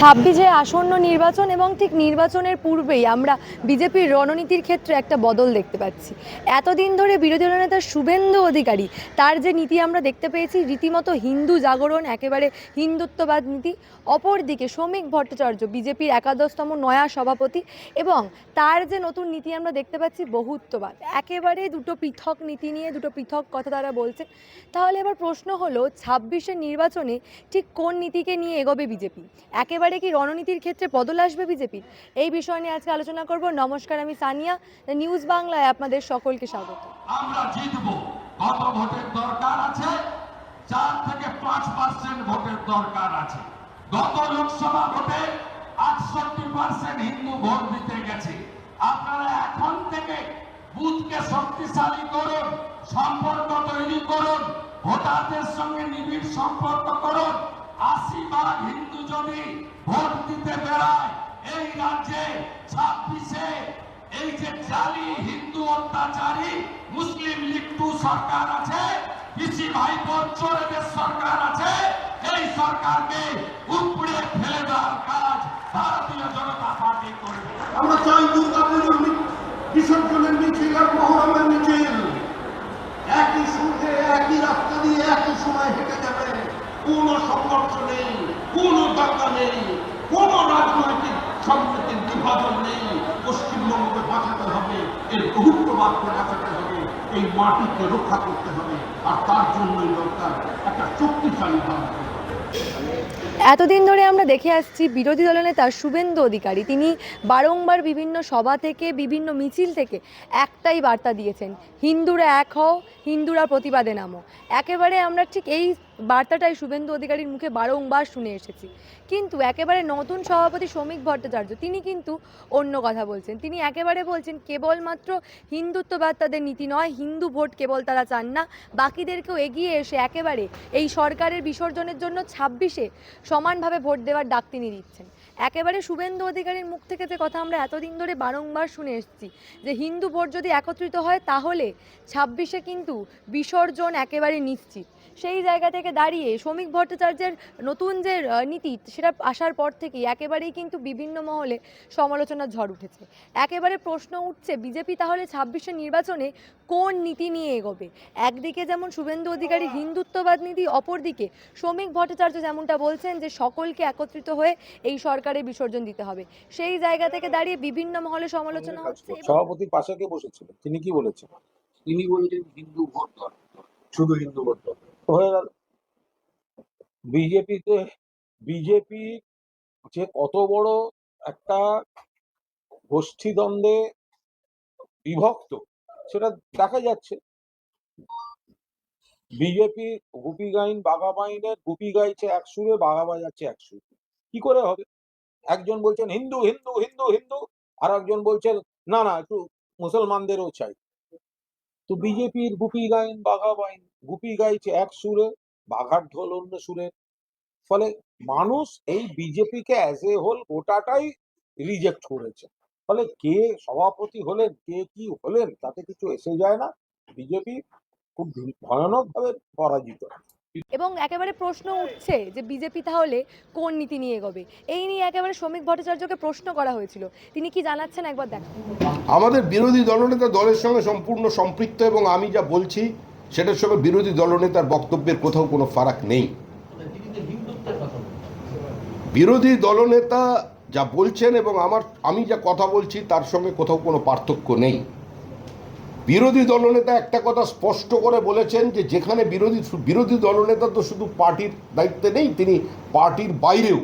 ছাব্বিশে আসন্ন নির্বাচন এবং ঠিক নির্বাচনের পূর্বেই আমরা বিজেপির রণনীতির ক্ষেত্রে একটা বদল দেখতে পাচ্ছি। এতদিন ধরে বিরোধী দলনেতা শুভেন্দু অধিকারী, তার যে নীতি আমরা দেখতে পেয়েছি, রীতিমতো হিন্দু জাগরণ, একেবারে হিন্দুত্ববাদ নীতি, অপরদিকে শ্রমিক ভট্টাচার্য, বিজেপির একাদশতম নয়া সভাপতি এবং তার যে নতুন নীতি আমরা দেখতে পাচ্ছি, বহুত্ববাদ। একেবারে দুটো পৃথক নীতি নিয়ে দুটো পৃথক কথা তারা বলছে তাহলে এবার প্রশ্ন হলো ছাব্বিশের নির্বাচনে ঠিক কোন নীতিকে নিয়ে এগোবে বিজেপি? একেবারে কি রণনীতির ক্ষেত্রে বদল আসবে বিজেপির এই বিষয় নিয়ে আজকে আলোচনা করব। নমস্কার, আমি সানিয়া। নিউজ বাংলায় আপনাদের সকলকে স্বাগত। আমরা জিতব। কত ভোটের দরকার আছে। চার থেকে পাঁচ পার্সেন্ট ভোটের দরকার আছে। গত লোকসভা ভোটে আটষট্টি পার্সেন্ট হিন্দু ভোট দিতে গেছে। আপনারা এখন থেকে বুথকে শক্তিশালী করুন, সম্পর্ক তৈরি করুন, ভোটারদের সঙ্গে নিবিড় সম্পর্ক করুন। আশি ভাগ হিন্দু যদি ভোট দিতে বেড়ায় এই রাজ্যে ছাব্বিশে, এই যে জালি হিন্দু অত্যাচারী, মুসলিম লীগ সরকার আছে পিসি ভাইপোর চোরেদের সরকার আছে, এই সরকারকে উপড়ে ফেলে দেওয়ার কাজ ভারতীয় জনতা পার্টি করবে। আমরা চাই দুর্গাপুজোর বিসর্জনের মিছিল আর মহরমের মিছিল। একই সূর্যে, একই রাস্তা দিয়ে, একই সময় হেঁটে যাবে। কোনো সংঘর্ষ নেই। কোনো দাঙ্গা নেই, কোনো রাজনৈতিক সম্প্রীতির বিভাজন নেই, পশ্চিমবঙ্গকে বাঁচাতে হবে, এর বহুত্ববাদকে বাঁচাতে হবে, এই মাটিকে রক্ষা করতে হবে, আর তার জন্যই দরকার একটা শক্তিশালী ভারত। এতদিন ধরে আমরা দেখে আসছি বিরোধী দলনেতা শুভেন্দু অধিকারী। তিনি বারংবার বিভিন্ন সভা থেকে, বিভিন্ন মিছিল থেকে একটাই বার্তা দিয়েছেন, হিন্দুরা এক হও, হিন্দুরা প্রতিবাদে নামো। একেবারে আমরা ঠিক এই বার্তাটাই শুভেন্দু অধিকারীর মুখে বারংবার শুনে এসেছি। কিন্তু একেবারে নতুন সভাপতি শ্রমিক ভট্টাচার্য, তিনি কিন্তু অন্য কথা বলছেন। তিনি একেবারে বলছেন, কেবলমাত্র হিন্দুত্ববাদ তাদের নীতি নয়, হিন্দু ভোট কেবল তারা চান না। বাকিদেরকেও এগিয়ে এসে একেবারে এই সরকারের বিসর্জনের জন্য ছাব্বিশে সমানভাবে ভোট দেওয়ার ডাক তিনি দিচ্ছেন। একেবারে শুভেন্দু অধিকারীর মুখ থেকে যে কথা আমরা এতদিন ধরে বারংবার শুনে এসেছি, যে হিন্দু ভোট যদি একত্রিত হয়, তাহলে ছাব্বিশে কিন্তু বিসর্জন একেবারে নিশ্চিত। সেই জায়গা থেকে দাঁড়িয়ে শ্রমিক ভট্টাচার্যের নতুন যে নীতি সেটা আসার পর থেকেই একেবারেই কিন্তু বিভিন্ন মহলে সমালোচনার ঝড় উঠেছে। একেবারে প্রশ্ন উঠছে বিজেপি তাহলে ছাব্বিশে নির্বাচনে কোন নীতি নিয়ে এগোবে? একদিকে যেমন শুভেন্দু অধিকারী হিন্দুত্ববাদ নীতি অপরদিকে শ্রমিক ভট্টাচার্য যেমনটা বলছেন যে সকলকে একত্রিত হয়ে এই সরকারের বিসর্জন দিতে হবে। সেই জায়গা থেকে দাঁড়িয়ে বিভিন্ন মহলে সমালোচনা হচ্ছে সভাপতির পাশে কে বসেছিল তিনি কি বলেছেন তিনি বলছেন হিন্দু ভোট শুধু হিন্দু ভোট হয়ে গেল। বিজেপিতে, বিজেপি যে কত বড় একটা গোষ্ঠীদ্বন্দ্বে বিভক্ত, সেটা দেখা যাচ্ছে। বিজেপি গুপি গাইন, বাঘা বাইনের গুপি গাইছে এক সুরে, বাঘা বাজাচ্ছে এক সুরে। কি করে হবে? একজন বলছেন হিন্দু হিন্দু হিন্দু হিন্দু আর একজন বলছেন, না না, একটু মুসলমানদেরও চাই। তো বিজেপির গুপি গাইন বাঘা বাইন গুপি গাইছে এক সুরে বাঘার ঢোল অন্য সুরে। ফলে মানুষ এই বিজেপিকে অ্যাজ এ হোল গোটাটাই রিজেক্ট করেছে। ফলে কে সভাপতি হলেন কে কি হলেন তাতে কিছু এসে যায় না। বিজেপি খুব ভয়ানক ভাবে পরাজিত। এবং একেবারে প্রশ্ন উঠছে যে বিজেপি তাহলে কোন নীতি নিয়ে এগোবে? এই নিয়ে একেবারে শ্রমিক ভট্টাচার্যকে প্রশ্ন করা হয়েছিল। তিনি কি জানাচ্ছেন? একবার দেখ। আমাদের বিরোধী দলনেতা দলের সঙ্গে সম্পূর্ণ সম্পৃক্ত এবং আমি যা বলছি, সেটার সঙ্গে বিরোধী দলনেতার বক্তব্যের কোথাও কোনো ফারাক নেই। বিরোধী দলনেতা যা বলছেন এবং আমার, আমি যা কথা বলছি, তার সঙ্গে কোথাও কোনো পার্থক্য নেই। বিরোধী দলনেতা একটা কথা স্পষ্ট করে বলেছেন যে যেখানে বিরোধী বিরোধী দলনেতা তো শুধু পার্টির দায়িত্বে নেই, তিনি পার্টির বাইরেও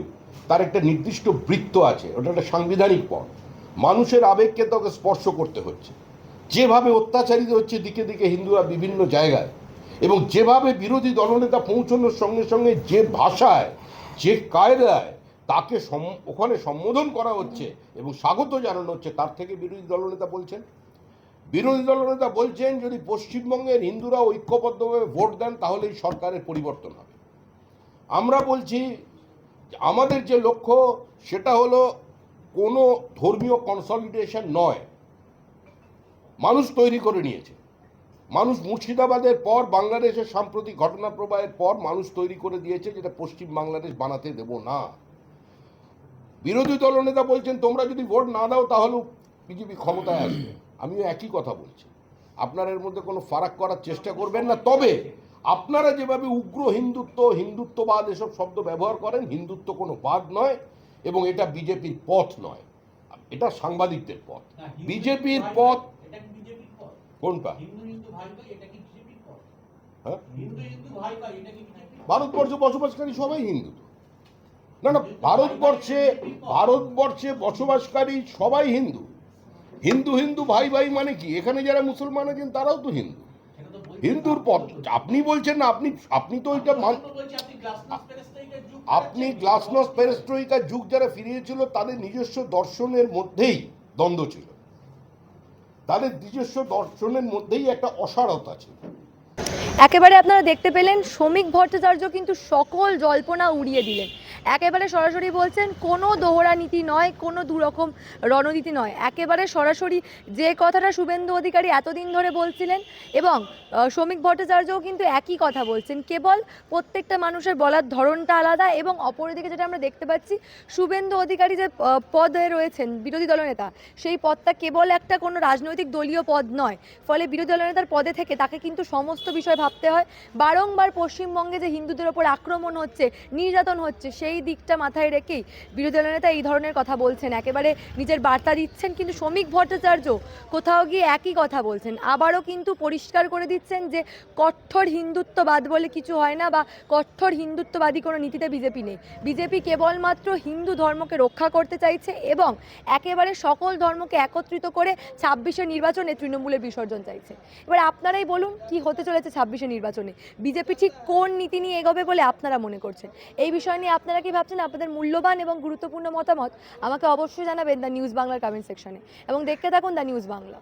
তার একটা নির্দিষ্ট বৃত্ত আছে, ওটা একটা সাংবিধানিক পদ মানুষের আবেগকে তাকে স্পর্শ করতে হচ্ছে। যেভাবে অত্যাচারিত হচ্ছে দিকে দিকে হিন্দুরা বিভিন্ন জায়গায়, এবং যেভাবে বিরোধী দলনেতা পৌঁছানোর সঙ্গে সঙ্গে যে ভাষায়, যে কায়দায় তাকে সম- ওখানে সম্বোধন করা হচ্ছে এবং স্বাগত জানানো হচ্ছে, তার থেকে বিরোধী দলনেতা বলছেন। বিরোধী দলনেতা বলছেন, যদি পশ্চিমবঙ্গের হিন্দুরা ঐক্যবদ্ধভাবে ভোট দেন তাহলে এই সরকারের পরিবর্তন হবে। আমরা বলছি, আমাদের যে লক্ষ্য, সেটা হলো কোনো ধর্মীয় কনসলিডেশন নয়। মানুষ তৈরি করে নিয়েছে। মানুষ মুর্শিদাবাদের পর, বাংলাদেশের সাম্প্রতিক ঘটনা প্রবাহের পর মানুষ তৈরি করে দিয়েছে, যেটা পশ্চিম বাংলাদেশ বানাতে দেব না। বিরোধী দলনেতা বলছেন, তোমরা যদি ভোট না দাও তাহলেও বিজেপি ক্ষমতায় আসবে। আমিও একই কথা বলছি। আপনারা এর মধ্যে কোনো ফারাক করার চেষ্টা করবেন না। তবে আপনারা যেভাবে উগ্র হিন্দুত্ব হিন্দুত্ববাদ এসব শব্দ ব্যবহার করেন হিন্দুত্ব কোনো বাদ নয় এবং এটা বিজেপির পথ নয়। এটা সাংবাদিকদের পথ। বিজেপির পথ কোনটা? হ্যাঁ? ভারতবর্ষে বসবাসকারী সবাই হিন্দু না না ভারতবর্ষে ভারতবর্ষে বসবাসকারী সবাই হিন্দু। হিন্দু হিন্দু, ভাই ভাই মানে কি? এখানে যারা মুসলমান আছেন, তারাও তো হিন্দু। হিন্দুর পর আপনি বলছেন না, আপনি আপনি তো ওইটা মান আপনি গ্লাসনস পেরেস্ট্রোইকার যুগ যারা ফিরিয়েছিল, তাদের নিজস্ব দর্শনের মধ্যেই দ্বন্দ্ব ছিল। তাদের নিজস্ব দর্শনের মধ্যেই একটা অসারতা ছিল। একেবারে আপনারা দেখতে পেলেন, শ্রমিক ভট্টাচার্য কিন্তু সকল জল্পনা উড়িয়ে দিলেন। একেবারে সরাসরি বলছেন, কোনো দোহরা নীতি নয়, কোনো দুরকম রণনীতি নয়। একেবারে সরাসরি যে কথাটা শুভেন্দু অধিকারী এতদিন ধরে বলছিলেন এবং শ্রমিক ভট্টাচার্যও কিন্তু একই কথা বলছেন। কেবল প্রত্যেকটা মানুষের বলার ধরনটা আলাদা এবং অপরদিকে যেটা আমরা দেখতে পাচ্ছি, শুভেন্দু অধিকারী যে পদে রয়েছেন বিরোধী দলনেতা সেই পদটা কেবল একটা কোনো রাজনৈতিক দলীয় পদ নয়। ফলে বিরোধী দলনেতার পদে থেকে তাকে কিন্তু সমস্ত বিষয় ভাবতে হয়। বারংবার পশ্চিমবঙ্গে যে হিন্দুদের ওপর আক্রমণ হচ্ছে, নির্যাতন হচ্ছে, সেই দিকটা মাথায় রেখেই বিরোধী দলনেতা এই ধরনের কথা বলছেন। একেবারে নিজের বার্তা দিচ্ছেন কিন্তু শ্রমিক ভট্টাচার্য কোথাও গিয়ে একই কথা বলছেন। আবারও কিন্তু পরিষ্কার করে দিচ্ছেন যে কঠোর হিন্দুত্ববাদ বলে কিছু হয় না বা কঠোর হিন্দুত্ববাদী কোনো নীতিতে বিজেপি নেই। বিজেপি কেবলমাত্র হিন্দু ধর্মকে রক্ষা করতে চাইছে এবং একেবারে সকল ধর্মকে একত্রিত করে ছাব্বিশের নির্বাচনে তৃণমূলের বিসর্জন চাইছে। এবার আপনারাই বলুন, কি হতে চলেছে ছাব্বিশের নির্বাচনে। বিজেপি ঠিক কোন নীতি নিয়ে এগোবে বলে আপনারা মনে করছেন? এই বিষয় নিয়ে আপনারা কি ভাবছেন? আপনাদের মূল্যবান এবং গুরুত্বপূর্ণ মতামত আমাকে অবশ্যই জানাবেন দ্য নিউজ বাংলার কমেন্ট সেকশনে এবং দেখতে থাকুন দ্য নিউজ বাংলা।